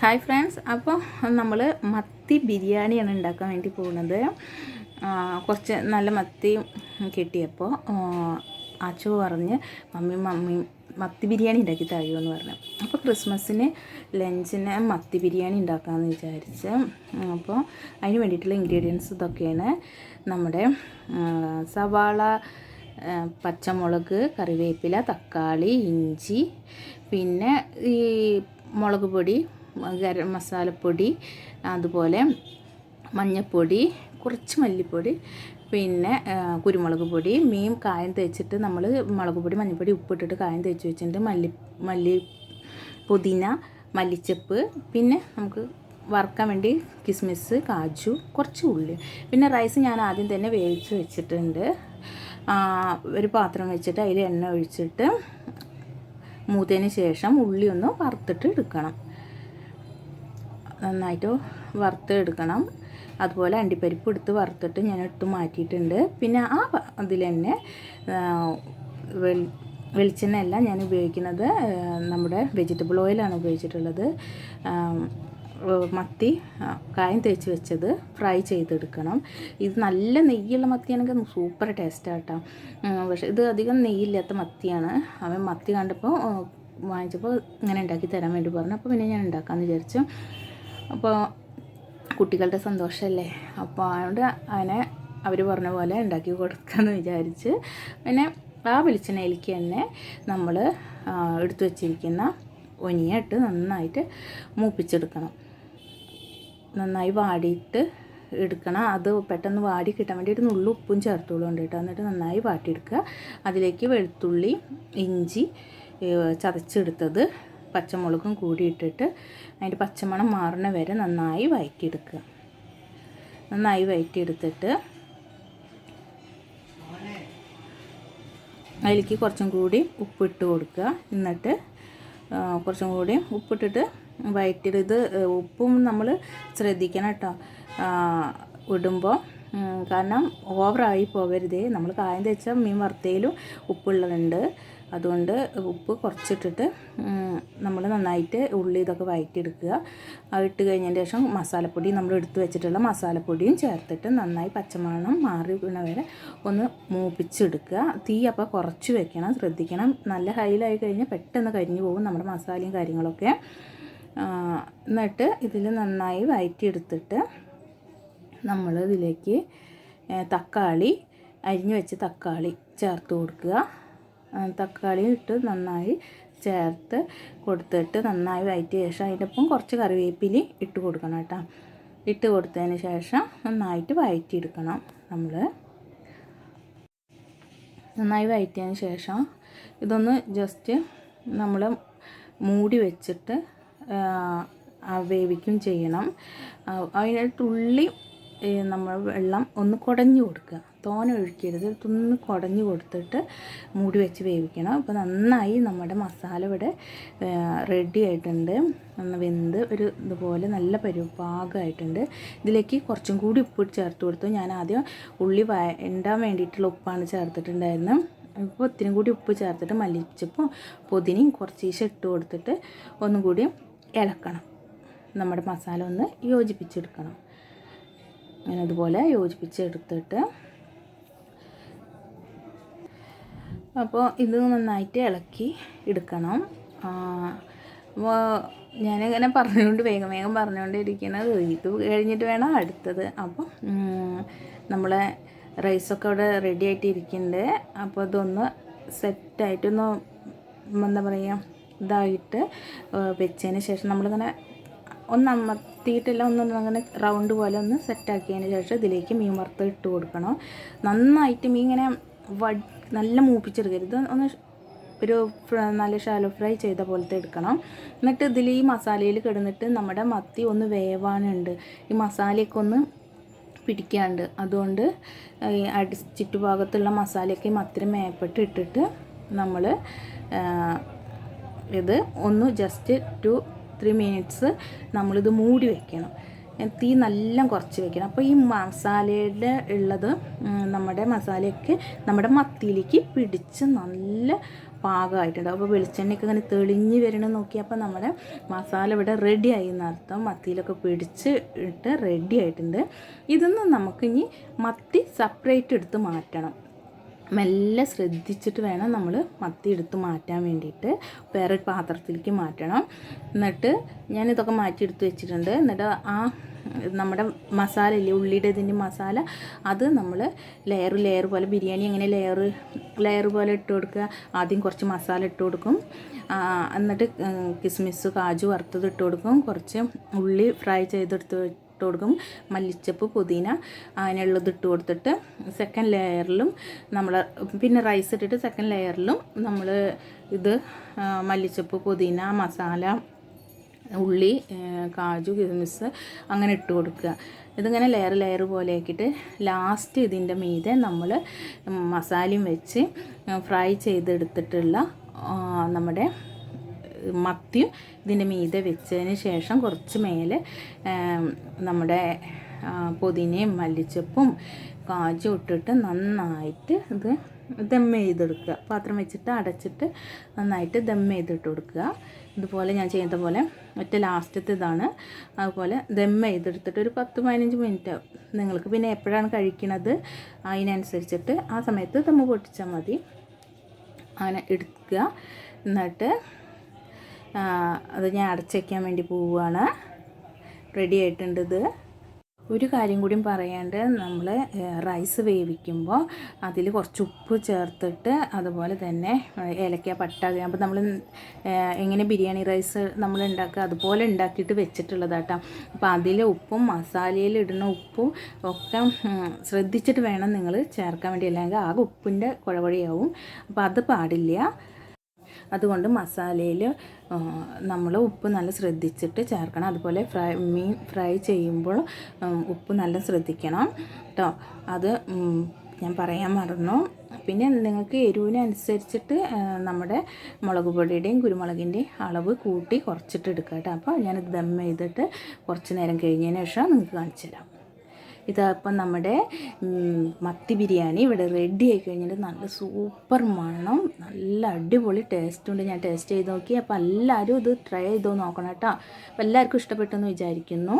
Hi friends അപ്പോൾ നമ്മൾ മത്തി ബിരിയാണിയാണ് ഉണ്ടാക്കാൻ വേണ്ടി പോകുന്നത്. കുറച്ച് നല്ല മത്തി കിട്ടിയപ്പോൾ അച്ചു പറഞ്ഞ് മമ്മി മമ്മി മത്തി ബിരിയാണി ഉണ്ടാക്കി തരുമോ? എന്ന് പറഞ്ഞു. അപ്പോൾ ക്രിസ്മസിന് ലഞ്ചിന് മത്തി ബിരിയാണി ഉണ്ടാക്കാമെന്ന് വിചാരിച്ച് അപ്പോൾ അതിന് വേണ്ടിയിട്ടുള്ള ഇൻഗ്രീഡിയൻസ് ഇതൊക്കെയാണ് നമ്മുടെ സവാള പച്ചമുളക് കറിവേപ്പില തക്കാളി ഇഞ്ചി പിന്നെ ഈ മുളക് പൊടി ഗരം മസാലപ്പൊടി അതുപോലെ മഞ്ഞൾപ്പൊടി കുറച്ച് മല്ലിപ്പൊടി പിന്നെ കുരുമുളക് പൊടി. മീൻ കായം തേച്ചിട്ട് നമ്മൾ മുളക് പൊടി മഞ്ഞൾപ്പൊടി ഉപ്പിട്ടിട്ട് കായം തേച്ച് വെച്ചിട്ടുണ്ട്. മല്ലി മല്ലി പുതിന മല്ലിച്ചപ്പ് പിന്നെ നമുക്ക് വറുക്കാൻ വേണ്ടി കിസ്മിസ് കാജു കുറച്ച് ഉള്ളി. പിന്നെ റൈസ് ഞാൻ ആദ്യം തന്നെ വേവിച്ച് വെച്ചിട്ടുണ്ട്. ഒരു പാത്രം വെച്ചിട്ട് അതിൽ എണ്ണ ഒഴിച്ചിട്ട് മൂത്തതിന് ശേഷം ഉള്ളി ഒന്ന് വറുത്തിട്ട് എടുക്കണം. നന്നായിട്ട് വറുത്തെടുക്കണം. അതുപോലെ അണ്ടിപ്പരിപ്പ് എടുത്ത് വറുത്തിട്ട് ഞാൻ എടുത്ത് മാറ്റിയിട്ടുണ്ട്. പിന്നെ ആ അതിൽ തന്നെ വെളിച്ചെണ്ണയല്ല ഞാൻ ഉപയോഗിക്കുന്നത് നമ്മുടെ വെജിറ്റബിൾ ഓയിലാണ് ഉപയോഗിച്ചിട്ടുള്ളത്. മത്തി കായം തേച്ച് വെച്ചത് ഫ്രൈ ചെയ്തെടുക്കണം. ഇത് നല്ല നെയ്യുള്ള മത്തിയാണെങ്കിൽ സൂപ്പർ ടേസ്റ്റാണ് കേട്ടോ പക്ഷേ ഇത് അധികം നെയ്യില്ലാത്ത മത്തിയാണ്. അവൻ മത്തി കണ്ടപ്പോൾ വാങ്ങിച്ചപ്പോൾ ഇങ്ങനെ ഉണ്ടാക്കി തരാൻ വേണ്ടി പറഞ്ഞു. അപ്പോൾ പിന്നെ ഞാൻ ഉണ്ടാക്കാമെന്ന് വിചാരിച്ചു. അപ്പോൾ കുട്ടികളുടെ സന്തോഷമല്ലേ അപ്പോൾ അതുകൊണ്ട് അവനെ അവർ പറഞ്ഞ പോലെ ഉണ്ടാക്കി കൊടുക്കാമെന്ന് വിചാരിച്ച് പിന്നെ ആ വെളിച്ചെണ്ണയിലേക്ക് തന്നെ നമ്മൾ എടുത്തു വച്ചിരിക്കുന്ന ഒനിയിട്ട് നന്നായിട്ട് മൂപ്പിച്ചെടുക്കണം. നന്നായി വാടിയിട്ട് എടുക്കണം. അത് പെട്ടെന്ന് വാടി കിട്ടാൻ വേണ്ടി ഒരു നുള്ളു ഉപ്പും ചേർത്തോളൂ ഉണ്ട് കേട്ടോ. എന്നിട്ട് നന്നായി വാട്ടിയെടുക്കുക. അതിലേക്ക് വെളുത്തുള്ളി ഇഞ്ചി ചതച്ചെടുത്തത് പച്ചമുളകും കൂടി ഇട്ടിട്ട് അതിന്റെ പച്ചമണം മാറുന്ന വരെ നന്നായി വഴറ്റിയെടുക്കുക നന്നായി വഴറ്റിയെടുത്തിട്ട് അതിലേക്ക് കുറച്ചും കൂടി ഉപ്പിട്ട് കൊടുക്കുക. എന്നിട്ട് കുറച്ചും കൂടി ഉപ്പിട്ടിട്ട് വയറ്റിയിട്ട് ഇത് ഉപ്പും നമ്മൾ ശ്രദ്ധിക്കണം കേട്ടോ. ഇടുമ്പോൾ കാരണം ഓവറായി പോകരുതേ. നമ്മൾ കായം തേച്ച മീൻ വറുത്തയിലും ഉപ്പുള്ളതുണ്ട്. അതുകൊണ്ട് ഉപ്പ് കുറച്ചിട്ടിട്ട് നമ്മൾ നന്നായിട്ട് ഉള്ളി ഇതൊക്കെ വഴറ്റിയെടുക്കുക ഇട്ട് കഴിഞ്ഞതിന് ശേഷം മസാലപ്പൊടി നമ്മൾ എടുത്ത് വെച്ചിട്ടുള്ള മസാലപ്പൊടിയും ചേർത്തിട്ട് നന്നായി പച്ചമണം മാറി വരെ ഒന്ന് മൂപ്പിച്ചെടുക്കുക. തീ അപ്പോൾ കുറച്ച് വെക്കണം ശ്രദ്ധിക്കണം. നല്ല ഹൈലായി കഴിഞ്ഞാൽ പെട്ടെന്ന് കരിഞ്ഞു പോകും നമ്മുടെ മസാലയും കാര്യങ്ങളൊക്കെ. എന്നിട്ട് ഇതിൽ നന്നായി വഴറ്റിയെടുത്തിട്ട് നമ്മൾ ഇതിലേക്ക് തക്കാളി അരിഞ്ഞു വെച്ച തക്കാളി ചേർത്ത് കൊടുക്കുക. തക്കാളി ഇട്ട് നന്നായി ചേർത്ത് കൊടുത്തിട്ട് നന്നായി വയറ്റിയ ശേഷം അതിന്റെ ഒപ്പം കുറച്ച് കറിവേപ്പിലി ഇട്ട് കൊടുക്കണം കേട്ടോ. ഇട്ട് കൊടുത്തതിന് ശേഷം നന്നായിട്ട് വയറ്റിയെടുക്കണം നമ്മൾ. നന്നായി വയറ്റിയതിന് ശേഷം ഇതൊന്ന് ജസ്റ്റ് നമ്മൾ മൂടി വെച്ചിട്ട് വേവിക്കും ചെയ്യണം. അതിനായിട്ടുള്ളി നമ്മൾ വെള്ളം ഒന്ന് കുടഞ്ഞു കൊടുക്കുക. തോനെ ഒഴിക്കരുത്. ഒന്ന് കുടഞ്ഞു കൊടുത്തിട്ട് മൂടി വെച്ച് വേവിക്കണം. അപ്പോൾ നന്നായി നമ്മുടെ മസാല ഇവിടെ റെഡി ആയിട്ടുണ്ട്. ഒന്ന് വെന്ത് ഒരു ഇതുപോലെ നല്ല പരിപാകമായിട്ടുണ്ട് പാകമായിട്ടുണ്ട് ഇതിലേക്ക് കുറച്ചും കൂടി ഉപ്പ് ചേർത്ത് കൊടുത്തു. ഞാൻ ആദ്യം ഉള്ളി വേണ്ടാൻ വേണ്ടിയിട്ടുള്ള ഉപ്പാണ് ചേർത്തിട്ടുണ്ടായിരുന്നത് ഇപ്പോൾ ഒത്തിരി കൂടി ഉപ്പ് ചേർത്തിട്ട് മല്ലിച്ചപ്പും പുതിനയും കുറച്ച് ഇട്ട് കൊടുത്തിട്ട് ഒന്നും കൂടി ഇളക്കണം. നമ്മുടെ മസാല ഒന്ന് യോജിപ്പിച്ചെടുക്കണം. അങ്ങനെ അതുപോലെ യോജിപ്പിച്ചെടുത്തിട്ട് അപ്പോൾ ഇത് നന്നായിട്ട് ഇളക്കി എടുക്കണം. അപ്പോൾ ഞാനിങ്ങനെ പറഞ്ഞുകൊണ്ട് വേഗം വേഗം പറഞ്ഞുകൊണ്ടിരിക്കുന്നത് ഇത് കഴിഞ്ഞിട്ട് വേണം അടുത്തത്. അപ്പോൾ ഉം, നമ്മളെ റൈസൊക്കെ അവിടെ റെഡി ആയിട്ട് ഇരിക്കുന്നുണ്ട് അപ്പോൾ ഇതൊന്ന് സെറ്റായിട്ടൊന്ന് എന്താ പറയുക ഇതായിട്ട് വെച്ചതിന് ശേഷം നമ്മളിങ്ങനെ ഒന്ന് അമർത്തിയിട്ടില്ല ഒന്ന് അങ്ങനെ റൗണ്ട് പോലെ ഒന്ന് സെറ്റാക്കിയതിന് ശേഷം ഇതിലേക്ക് മീൻ വറുത്ത് ഇട്ട് കൊടുക്കണം. നന്നായിട്ട് മീൻ ഇങ്ങനെ വ നല്ല മൂപ്പിച്ചെടുക്കരുത്. ഒന്ന് ഒരു നല്ല ഷാലോ ഫ്രൈ ചെയ്ത പോലത്തെ എടുക്കണം. എന്നിട്ട് ഇതിൽ ഈ മസാലയിൽ കിടന്നിട്ട് നമ്മുടെ മത്തി ഒന്ന് വേവാനുണ്ട്. ഈ മസാലയൊക്കെ ഒന്ന് പിടിക്കാണ്ട്. അതുകൊണ്ട് അടി ചുറ്റുഭാഗത്തുള്ള മസാലയൊക്കെ മത്തിന് മേപ്പെട്ട് ഇട്ടിട്ട് നമ്മൾ ഇത് ഒന്ന് ജസ്റ്റ് ടു ത്രീ മിനിറ്റ്സ് നമ്മളിത് മൂടി വെക്കണം. തീ നല്ല കുറച്ച് വെക്കണം. അപ്പോൾ ഈ മസാലയുടെ ഉള്ളത് നമ്മുടെ മസാലയൊക്കെ നമ്മുടെ മത്തിയിലേക്ക് പിടിച്ച് നല്ല പാകമായിട്ടുണ്ട്. അപ്പോൾ വെളിച്ചെണ്ണയൊക്കെ ഇങ്ങനെ തെളിഞ്ഞ് വരണം നോക്കിയപ്പോൾ നമ്മുടെ മസാല ഇവിടെ റെഡി ആയി എന്നർത്ഥം മത്തിയിലൊക്കെ പിടിച്ച് ഇട്ട് റെഡി ആയിട്ടുണ്ട്. ഇതൊന്നും നമുക്കിനി മത്തി സെപ്പറേറ്റ് എടുത്ത് മാറ്റണം. മെല്ലെ ശ്രദ്ധിച്ചിട്ട് വേണം നമ്മൾ മത്തി എടുത്ത് മാറ്റാൻ വേണ്ടിയിട്ട് വേറെ പാത്രത്തിലേക്ക് മാറ്റണം. എന്നിട്ട് ഞാനിതൊക്കെ മാറ്റി എടുത്ത് വെച്ചിട്ടുണ്ട്. എന്നിട്ട് ആ നമ്മുടെ മസാല ഇല്ലേ ഉള്ളിയുടെ ഇതിന്റെ മസാല അത് നമ്മൾ ലെയർ ലെയർ പോലെ ബിരിയാണി അങ്ങനെ ലെയർ ലെയർ പോലെ ഇട്ട് കൊടുക്കുക. ആദ്യം കുറച്ച് മസാല ഇട്ട് കൊടുക്കും. എന്നിട്ട് കിസ്മിസ് കാജു വറുത്തത് ഇട്ട് കൊടുക്കും. കുറച്ച് ഉള്ളി ഫ്രൈ ചെയ്തെടുത്ത് ഇട്ട് കൊടുക്കും. മല്ലിച്ചപ്പ് പുതിന അങ്ങനെയുള്ളത് ഇട്ട് കൊടുത്തിട്ട് സെക്കൻഡ് ലെയറിലും നമ്മൾ പിന്നെ റൈസ് ഇട്ടിട്ട് സെക്കൻഡ് ലെയറിലും നമ്മൾ ഇത് മല്ലിച്ചപ്പ് പുതിന മസാല ഉള്ളി കാജു കിസ്മിസ് അങ്ങനെ ഇട്ട് കൊടുക്കുക. ഇതിങ്ങനെ ലെയർ ലെയർ പോലെ ആക്കിയിട്ട് ലാസ്റ്റ് ഇതിന്റെ മീതെ നമ്മൾ മസാലയും വെച്ച് ഫ്രൈ ചെയ്തെടുത്തിട്ടുള്ള നമ്മുടെ മത്തിയും ഇതിന്റെ മീതെ വെച്ചതിന് ശേഷം കുറച്ച് മേലെ നമ്മുടെ പുതിനയും മല്ലിച്ചപ്പും കാജും ഇട്ടിട്ട് നന്നായിട്ട് ഇത് ദം ചെയ്തെടുക്കുക. പാത്രം വെച്ചിട്ട് അടച്ചിട്ട് നന്നായിട്ട് ദം ചെയ്തിട്ട് കൊടുക്കുക. ഇതുപോലെ ഞാൻ ചെയ്ത പോലെ ഒറ്റ ലാസ്റ്റത്തെ ഇതാണ്. അതുപോലെ ദം ചെയ്തെടുത്തിട്ട് ഒരു പത്ത് പതിനഞ്ച് മിനിറ്റ് നിങ്ങൾക്ക് പിന്നെ എപ്പോഴാണ് കഴിക്കണത് അതിനനുസരിച്ചിട്ട് ആ സമയത്ത് ദമ്മ് പൊട്ടിച്ചാൽ മതി. അങ്ങനെ എടുക്കുക. എന്നിട്ട് അത് ഞാൻ അടച്ച് വയ്ക്കാൻ വേണ്ടി പോവുകയാണ് റെഡി ആയിട്ടുണ്ട് ഇത്. ഒരു കാര്യം കൂടിയും പറയാണ്ട് നമ്മൾ റൈസ് വേവിക്കുമ്പോൾ അതിൽ കുറച്ച് ഉപ്പ് ചേർത്തിട്ട് അതുപോലെ തന്നെ ഏലക്ക പട്ട അപ്പോൾ നമ്മൾ എങ്ങനെ ബിരിയാണി റൈസ് നമ്മൾ ഉണ്ടാക്കുക അതുപോലെ ഉണ്ടാക്കിയിട്ട് വെച്ചിട്ടുള്ളതാട്ടോ. അപ്പോൾ അതിൽ ഉപ്പും മസാലയിൽ ഇടുന്ന ഉപ്പും ഒക്കെ ശ്രദ്ധിച്ചിട്ട് വേണം നിങ്ങൾ ചേർക്കാൻ വേണ്ടി. അല്ലെങ്കിൽ ആ ഉപ്പിന്റെ കുഴവഴിയാവും. അപ്പോൾ അത് പാടില്ല. അതുകൊണ്ട് മസാലയിൽ നമ്മൾ ഉപ്പ് നല്ല ശ്രദ്ധിച്ചിട്ട് ചേർക്കണം. അതുപോലെ ഫ്രൈ മീൻ ഫ്രൈ ചെയ്യുമ്പോൾ ഉപ്പ് നല്ല ശ്രദ്ധിക്കണം കേട്ടോ അത് ഞാൻ പറയാൻ മറന്നു. പിന്നെ നിങ്ങൾക്ക് എരിവിനനുസരിച്ചിട്ട് നമ്മുടെ മുളക് പൊടിയുടെയും കുരുമുളകിന്റെയും അളവ് കൂട്ടി കുറച്ചിട്ട് എടുക്കാം കേട്ടോ അപ്പോൾ ഞാനിത് ദം ചെയ്തിട്ട് കുറച്ച് നേരം കഴിഞ്ഞതിന് ശേഷം നിങ്ങൾക്ക് കാണിച്ചു തരാം. ഇതപ്പം നമ്മുടെ മത്തി ബിരിയാണി ഇവിടെ റെഡി ആയി കഴിഞ്ഞിട്ട് നല്ല സൂപ്പർ മണം നല്ല അടിപൊളി ടേസ്റ്റ് ഉണ്ട്. ഞാൻ ടേസ്റ്റ് ചെയ്ത് നോക്കി. അപ്പോൾ എല്ലാവരും ഇത് ട്രൈ ചെയ്ത് നോക്കണം കേട്ടോ. അപ്പോൾ എല്ലാവർക്കും ഇഷ്ടപ്പെട്ടെന്ന് വിചാരിക്കുന്നു.